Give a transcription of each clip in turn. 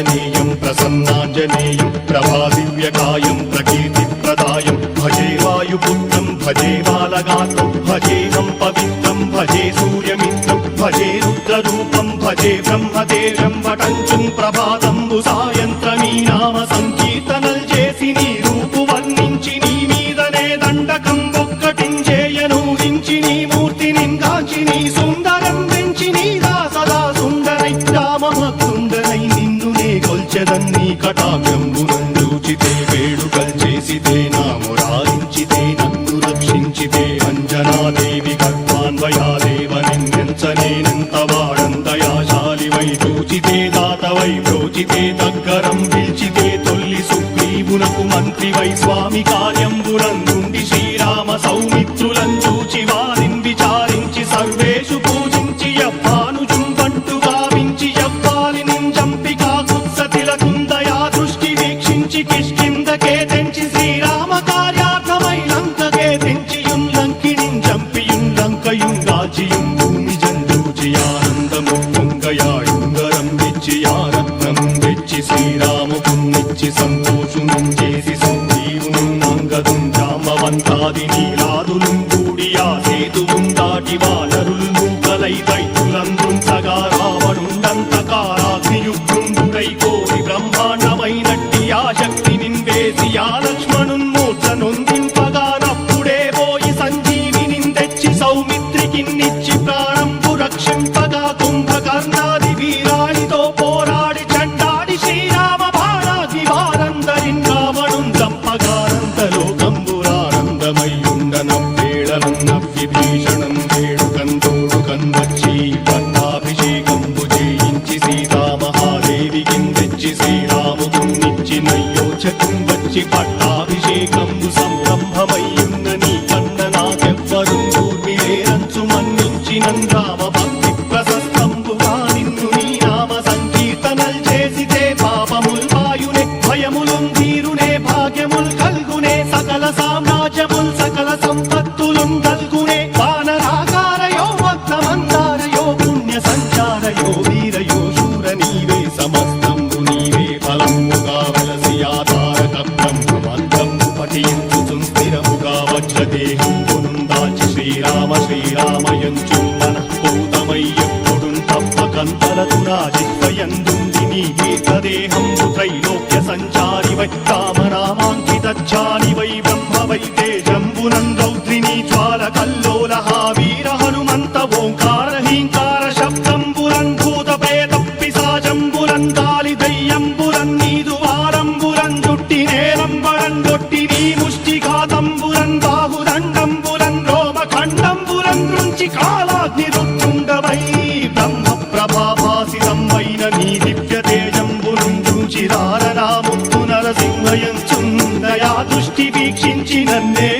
ఆంజనేయం ప్రసన్నాంజనేయం ప్రభాదివ్యకాయం ప్రకీర్తిప్రదాయం. భజే వాయుపుత్రం భజే బాలగాత్రం భజేహం పవిత్రం భజే సూర్యమిత్రం భజే రుద్రరూపం భజే బ్రహ్మదేవం వటంచుం ప్రభాతంబు దాతవై ప్రోచితే దగ్గరం పిలిచితే తొల్లి సుగ్రీవునకు మంత్రివై స్వామి కార్యంబునందుండి శ్రీరామ సౌమిత్రులం శ్రీరాముకున్నిచ్చి సంతోషునం చేసి సంజీవును అంగదుం జామవంతాది నీలాదులు కూడియా సేతువుం దాటివా ఉండనం వేళనన్న విభీషణం వేడుకందోడు కందచ్చి పట్టాభిషేకంబు చేయించి సీతామహాదేవికి తెచ్చి శ్రీరాముకున్నిచ్చి నయ్యోచకం వచ్చి పట్ట ఫలముగా వెలసి ఆధారక బ్రహ్మమంత్రము పఠించు స్థిరముగా వజ్రదేహం పునుందాచి శ్రీరామ శ్రీరామయంచు మనఃపూతమై ఎప్పుడు తప్పకంతలతు రాజిత్వయందుంది నీ దీర్ఘదేహం త్రైలోక్య సంచారి వై రామనామాంకితాని వై బ్రహ్మ వై తేజంబునం రౌద్రిణీ జ్వాల కల్లోల వీర హనుమంత ఓంకార హీంకార నేలంబరం ముష్టి ఘాతంబురం బాహుదండంబురం రోమ ఖండంబురం నుంచి కాలాగ్ని రుత్తుండవై బ్రహ్మ ప్రభాభాసితమైన నీ దివ్య తేజంబురం చూచి నరసింహయం చుందయా దృష్టి వీక్షించి నన్నే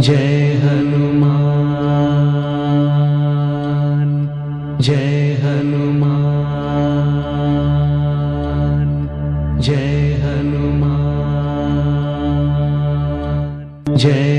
जय हनुमान जय हनुमान जय हनुमान जय